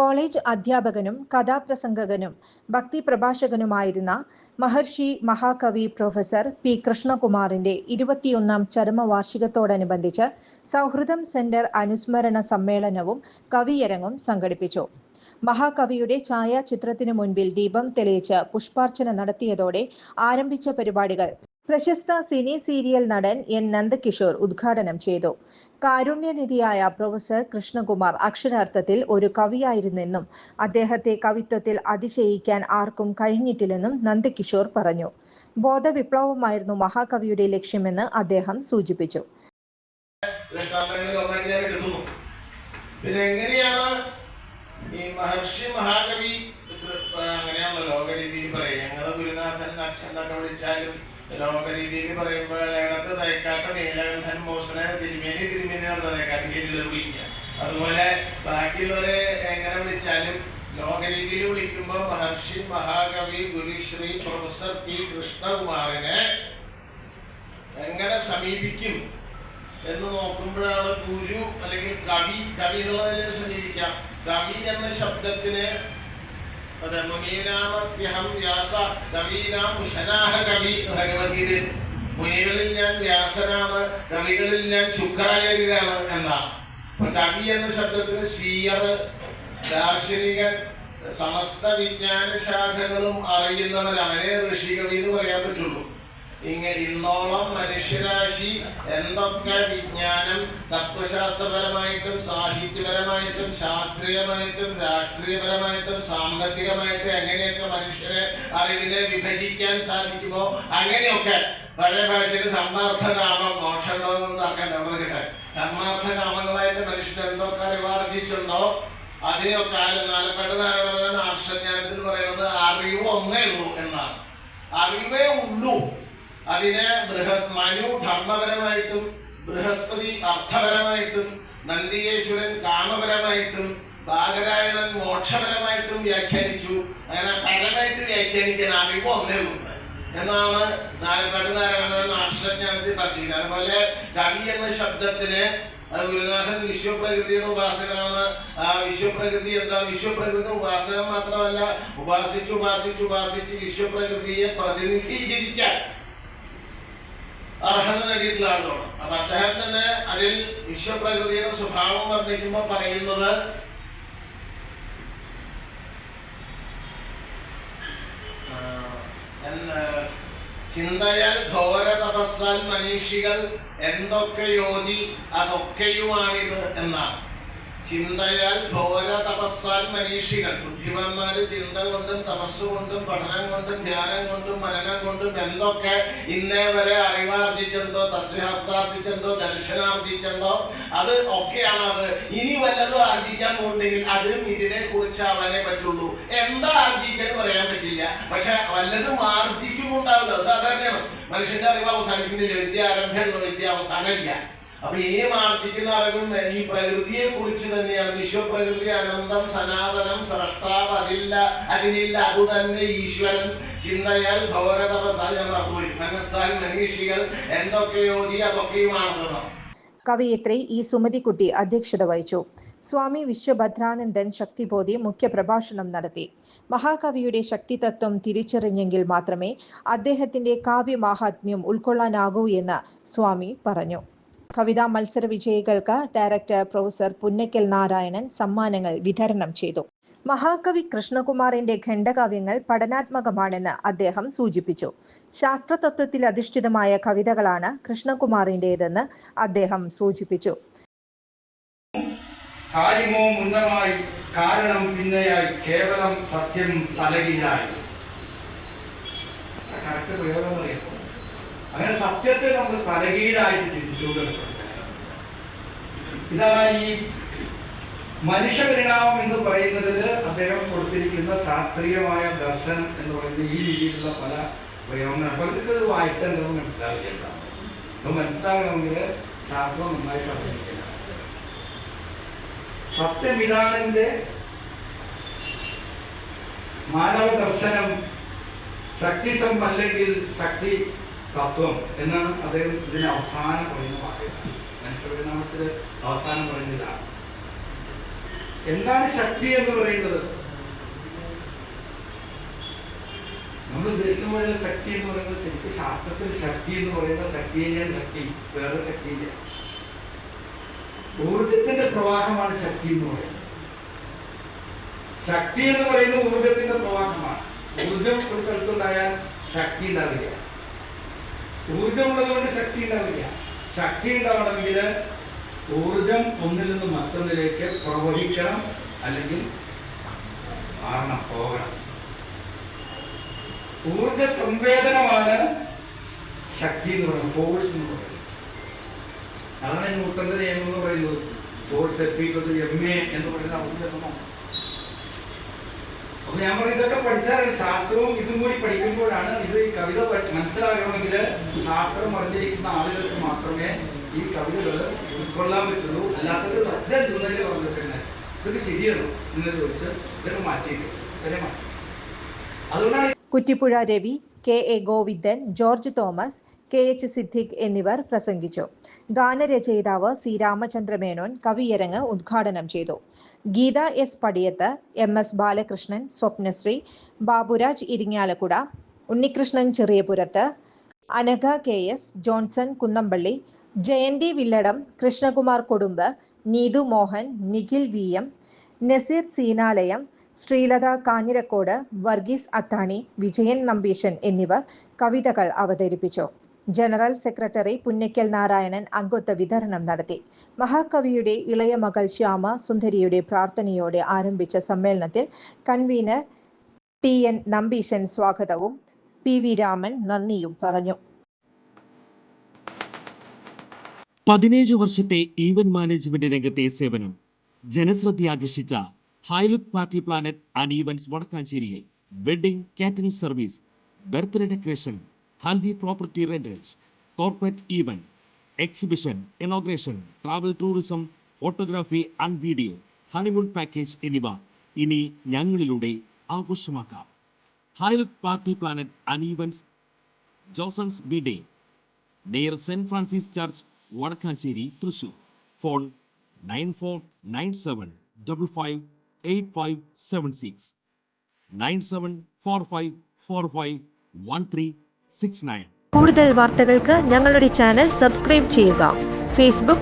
College അധ്യാപകനും കഥാപ്രസംഗകനും ഭക്തി പ്രഭാഷകനുമായിരുന്ന മഹർഷി മഹാകവി പ്രൊഫസർ പി. കൃഷ്ണകുമാറിന്റെ ഇരുപത്തിയൊന്നാം ചരമവാർഷികത്തോടനുബന്ധിച്ച് സൗഹൃദം സെന്റർ അനുസ്മരണ സമ്മേളനവും കവിയരങ്ങും സംഘടിപ്പിച്ചു. മഹാകവിയുടെ ഛായാചിത്രത്തിനു മുൻപിൽ ദീപം തെളിയിച്ച് പുഷ്പാർച്ചന നടത്തിയതോടെ ആരംഭിച്ച പരിപാടികൾ പ്രശസ്ത സിനി സീരിയൽ നടൻ എൻ നന്ദകിഷോർ ഉദ്ഘാടനം ചെയ്തു. കാരുണ്യനിധിയായ പ്രൊഫസർ കൃഷ്ണകുമാർ അക്ഷരാർത്ഥത്തിൽ ഒരു കവിയായിരുന്നെന്നും അദ്ദേഹത്തെ കവിത്വത്തിൽ അതിശയിക്കാൻ ആർക്കും കഴിഞ്ഞിട്ടില്ലെന്നും നന്ദകിഷോർ പറഞ്ഞു. ബോധവിപ്ലവമായിരുന്നു മഹാകവിയുടെ ലക്ഷ്യമെന്ന് അദ്ദേഹം സൂചിപ്പിച്ചു. പിന്നെ എങ്ങനെയാണ് ഈ മഹർഷി മഹാകവി അങ്ങനെയാണല്ലോ ലോകരീതി പറയുക. ഞങ്ങൾ ഗുരുനാഥൻ അച്ഛൻ എന്നൊക്കെ വിളിച്ചാലും ലോകരീതിയിൽ പറയുമ്പോൾ ഞങ്ങൾക്ക് തയക്കാട്ട നീലകണ്ഠൻ മോശന തിരുമേനി തിരുമേനി നടന്ന തയക്കാട്ട് വിളിക്കുക. അതുപോലെ ബാക്കിയുള്ളവരെ എങ്ങനെ വിളിച്ചാലും ലോകരീതിയിൽ വിളിക്കുമ്പോൾ മഹർഷി മഹാകവി ഗുരുശ്രീ പ്രൊഫസർ പി കൃഷ്ണകുമാറിനെ എങ്ങനെ സമീപിക്കും എന്ന് നോക്കുമ്പോഴാണ് ഗുരു അല്ലെങ്കിൽ കവി കവി എന്നുള്ളതിനെ സമീപിക്കാം. കവി എന്ന ശബ്ദത്തിന് മുനീനാമഭ്യഹം വ്യാസ കവീനാം ഉശനാഹ കവി ഭഗവത്ഗീതയിൽ മുനികളിൽ ഞാൻ വ്യാസനാണ് കവികളിൽ ഞാൻ ശുക്രാചാര്യരാണ് എന്നാ. അപ്പൊ കവി എന്ന ശബ്ദത്തിന് സീയർ ദാർശനികൻ സമസ്ത വിജ്ഞാന ശാഖകളും അറിയുന്നവൻ ഋഷികവി എന്ന് പറയാൻ പറ്റുള്ളൂ. ഇങ്ങനെ ഇന്നോളം മനുഷ്യരാശി എന്തൊക്കെ വിജ്ഞാനം തത്വശാസ്ത്രപരമായിട്ടും സാഹിത്യപരമായിട്ടും ശാസ്ത്രീയമായിട്ടും രാഷ്ട്രീയപരമായിട്ടും സാമ്പത്തികമായിട്ടും എങ്ങനെയൊക്കെ മനുഷ്യരെ അറിവിനെ വിഭജിക്കാൻ സാധിക്കുമോ അങ്ങനെയൊക്കെ പഴയ ഭാഷയിൽ ധർമാർത്ഥ കാമം മോക്ഷമുണ്ടോ എന്ന് ആക്കണ്ട അവിടെ കിട്ടാൻ ധർമാർത്ഥ കാമങ്ങളായിട്ട് മനുഷ്യൻ എന്തൊക്കെ അറിവാർജിച്ചുണ്ടോ അതിനെയൊക്കെ നാലപ്പെട്ട നാരായണ ആർഷജ്ഞാനത്തിൽ പറയുന്നത് അറിവ് ഒന്നേ ഉള്ളൂ എന്നാണ്. അറിവേ ഉള്ളൂ. അതിനെ ബൃഹസ് മനു ധർമ്മപരമായിട്ടും ബൃഹസ്പതി അർത്ഥപരമായിട്ടും നന്ദികേശ്വരൻ കാമപരമായിട്ടും ഭാഗരായണൻ മോക്ഷപരമായിട്ടും വ്യാഖ്യാനിച്ചു. അങ്ങനെ പരമായിട്ട് വ്യാഖ്യാനിക്കാൻ അറിവ് ഒന്നേ ഉണ്ട് എന്നാണ് നാലുപാട്ട് നാരായണൻ അക്ഷരജ്ഞാനത്തിൽ പറഞ്ഞിരിക്കുന്നത്. അതുപോലെ കവി എന്ന ശബ്ദത്തിന് ഗുരുനാഥൻ വിശ്വപ്രകൃതിയുടെ ഉപാസകനാണ്. ആ വിശ്വപ്രകൃതി എന്താ? വിശ്വപ്രകൃതി ഉപാസകൻ മാത്രമല്ല ഉപാസിച്ച് ഉപാസിച്ച് ഉപാസിച്ച് വിശ്വപ്രകൃതിയെ പ്രതിനിധീകരിക്കാൻ അർഹത നേടിയിട്ടുള്ള ആളുകളാണ് അപ്പൊ അദ്ദേഹം തന്നെ അതിൽ വിശ്വപ്രകൃതിയുടെ സ്വഭാവം വർണിക്കുമ്പോൾ പറയുന്നത് ചിന്തയാൽ ഘോര തപസ്സാൽ മനീഷികൾ എന്തൊക്കെ യോതി അതൊക്കെയുമാണിത് എന്നാണ്. ചിന്തയാൽ ഘോര തപസ്സാൽ മനീഷികൾ. ബുദ്ധിമാന്മാര് ചിന്ത കൊണ്ടും തപസ് കൊണ്ടും പഠനം കൊണ്ടും ധ്യാനം കൊണ്ടും മനനം കൊണ്ടും എന്തൊക്കെ ഇന്നേ വരെ അറിവാർജിച്ചിട്ടുണ്ടോ തത്വശാസ്ത്രാർജിച്ചിട്ടുണ്ടോ ദർശനാർജിച്ചിട്ടുണ്ടോ അത് ഒക്കെയാണ് അത് ഇനി വല്ലതും ആർജിക്കാൻ പോകുന്നെങ്കിൽ അതും ഇതിനെ കുറിച്ച് അവനെ പറ്റുള്ളൂ. എന്താ ആർജിക്കാൻ പറയാൻ പറ്റില്ല. പക്ഷെ വല്ലതും ആർജിക്കുമുണ്ടാവില്ല സാധാരണയാണ്. മനുഷ്യന്റെ അറിവ് അവസാനിക്കുന്നില്ല. വിദ്യ ആരംഭമുള്ള വിദ്യ അവസാനമില്ല. അപ്പൊ ഇനി ആർജിക്കുന്ന അറിവും ഈ പ്രകൃതിയെ കുറിച്ച് തന്നെയാണ്. വിശ്വപ്രകൃതി അനന്തം സനാതനം സ്രഷ്ടാവ് അതില്ല അതിനില്ല അത് തന്നെ ഈശ്വരൻ. ചിന്തയാൽ ഭൗരതപസാൽ മറന്നുപോയി മനസ്സാൽ മനീഷികൾ എന്തൊക്കെയോതി അതൊക്കെയുമാണെന്ന് കവയിത്രി ഇ സുമതിക്കുട്ടി അധ്യക്ഷത വഹിച്ചു. സ്വാമി വിശ്വഭദ്രാനന്ദൻ ശക്തിബോധി മുഖ്യപ്രഭാഷണം നടത്തി. മഹാകവിയുടെ ശക്തിതത്വം തിരിച്ചറിഞ്ഞെങ്കിൽ മാത്രമേ അദ്ദേഹത്തിന്റെ കാവ്യമാഹാത്മ്യം ഉൾക്കൊള്ളാനാകൂ എന്ന് സ്വാമി പറഞ്ഞു. കവിതാ മത്സര വിജയികൾക്ക് ഡയറക്ടർ പ്രൊഫസർ പുന്നക്കൽ നാരായണൻ സമ്മാനങ്ങൾ വിതരണം ചെയ്തു. മഹാകവി കൃഷ്ണകുമാറിന്റെ ഖണ്ഡകാവ്യങ്ങൾ പഠനാത്മകമാണെന്ന് അദ്ദേഹം സൂചിപ്പിച്ചു. ശാസ്ത്രതത്വത്തിൽ അധിഷ്ഠിതമായ കവിതകളാണ് കൃഷ്ണകുമാറിന്റേതെന്ന് അദ്ദേഹം സൂചിപ്പിച്ചു. കാര്യമോ മുന്നമായി കാരണം പിന്നെയായി കേവലം സത്യം തലകിലായി. അങ്ങനെ സത്യത്തെ നമ്മൾ തലകീഴായിട്ട് ചിന്തിച്ചുകൊണ്ട് ഇതാണ് ഈ മനുഷ്യപരിണാമം എന്ന് പറയുന്നതിൽ അദ്ദേഹം കൊടുത്തിരിക്കുന്ന ശാസ്ത്രീയമായ ദർശൻ എന്ന് പറയുന്നത് ഈ രീതിയിലുള്ള പല പ്രയോഗങ്ങൾ പലർക്ക് ഇത് വായിച്ചാൽ നമുക്ക് മനസ്സിലാവില്ല അത് മനസ്സിലാകണമെങ്കിൽ ശാസ്ത്രം നന്നായി പറഞ്ഞിരിക്കണം സത്യമിതാനന്റെ മാനവ ദർശനം ശക്തിസം അല്ലെങ്കിൽ ശക്തി തത്വം എന്നാണ് അദ്ദേഹം ഇതിന് അവസാനം പറയുന്ന വാക്കുകൾ മനുഷ്യപരിണാമത്തിൽ അവസാനം പറയുന്നതാണ് എന്താണ് ശക്തി എന്ന് പറയുന്നത്? നമ്മൾ ഉദ്ദേശിക്കുന്ന ശക്തി എന്ന് പറയുന്നത്. ശരിക്കും ശാസ്ത്രത്തിൽ ശക്തി എന്ന് പറയുന്ന ശക്തി തന്നെയാണ് ശക്തി വേറെ ശക്തിയില്ല. ഊർജത്തിന്റെ പ്രവാഹമാണ് ശക്തി എന്ന് പറയുന്നത്. ശക്തി എന്ന് പറയുന്നത് ഊർജത്തിന്റെ പ്രവാഹമാണ്. ഊർജം ഒരു സ്ഥലത്തുണ്ടായാൽ ശക്തി ഉണ്ടാവില്ല. ഊർജം ഉള്ളതുകൊണ്ട് ശക്തി ഉണ്ടാവില്ല. ശക്തി ഉണ്ടാവണമെങ്കിൽ ഊർജം ഒന്നിൽ നിന്ന് മറ്റൊന്നിലേക്ക് പ്രവഹിക്കണം അല്ലെങ്കിൽ മാറണം പോകണം. ഊർജ സംവേദനമാണ് ശക്തി എന്ന് പറയുന്നത് ഫോഴ്സ് എന്ന് പറയുന്നത്. അതാണ് ന്യൂട്ടന്റെ നിയമം എന്ന് പറയുന്നത് ഫോഴ്സ് എഫ് എന്ന് പറയുന്ന ഊർജമാണ് ഞാൻ പറയും ഇതൊക്കെ പഠിച്ചാലാണ് ശാസ്ത്രവും ഇതും കൂടി പഠിക്കുമ്പോഴാണ് ഇത് കവിത മനസ്സിലാകണമെങ്കിൽ ശാസ്ത്രം അറിഞ്ഞിരിക്കുന്ന ആളുകൾക്ക് മാത്രമേ ഈ കവിതകൾ ഉൾക്കൊള്ളാൻ പറ്റുള്ളൂ. അല്ലാത്തത് തദ്ദേശ പറഞ്ഞിട്ടുണ്ട്. ഇതൊക്കെ ശരിയാണോ എന്ന് ചോദിച്ച് ഇതൊക്കെ മാറ്റിയിട്ട് മാറ്റി. അതുകൊണ്ടാണ് Kuttippuzha Ravi K A Govindan George Thomas K H Siddique എന്നിവർ പ്രസംഗിച്ചു. ഗാനരചയിതാവ് സി രാമചന്ദ്ര മേനോൻ കവിയരങ്ങ് ഉദ്ഘാടനം ചെയ്തു. Geetha S Padiyath M S Balakrishnan Swapnasree Baburaj Irinjalakuda Unnikrishnan Cheriyapurath Anagha K S Johnson Kunnampally Jayanthi Villadam Krishnakumar Kodumbu Neethu Mohan Nikhil V M Naseer Seenalayam Sreelatha Kanjirakode Varghese Athani Vijayan Nambeesan എന്നിവർ കവിതകൾ അവതരിപ്പിച്ചു. General secretary Punnakkal Narayanan അംഗത്വ വിതരണം നടത്തി. മഹാകവിയുടെ ഇളയ മകൾ ശ്യാമ സുന്ദരിയുടെ പ്രാർത്ഥനയോടെ ആരംഭിച്ച സമ്മേളനത്തിൽ കൺവീനർ ടി എൻ നമ്പീശൻ സ്വാഗതവും പി വി രാമൻ നന്ദിയും പറഞ്ഞു. പതിനേഴ് വർഷത്തെ ഈവന്റ് മാനേജ്മെന്റ് രംഗത്തെ സേവനം. ജനശ്രദ്ധയാകർഷിച്ച high look party planet and events വടക്കാഞ്ചേരിയിൽ wedding catering service birthday decoration haldi property rentals corporate event exhibition inauguration travel tourism photography and video honeymoon package എന്നിവ ഇനി ഞങ്ങളിലൂടെ ആഘോഷമാക്കാം. High look party planet അനീവൻസ് Johnsons B day near saint Francis church Vadakkanchery Thrissur phone nine four nine seven double five eight five seven six nine seven four five four five one three six nine. കൂടുതൽ വാർത്തകൾക്ക് ഞങ്ങളുടെ channel subscribe ചെയ്യുക. Facebook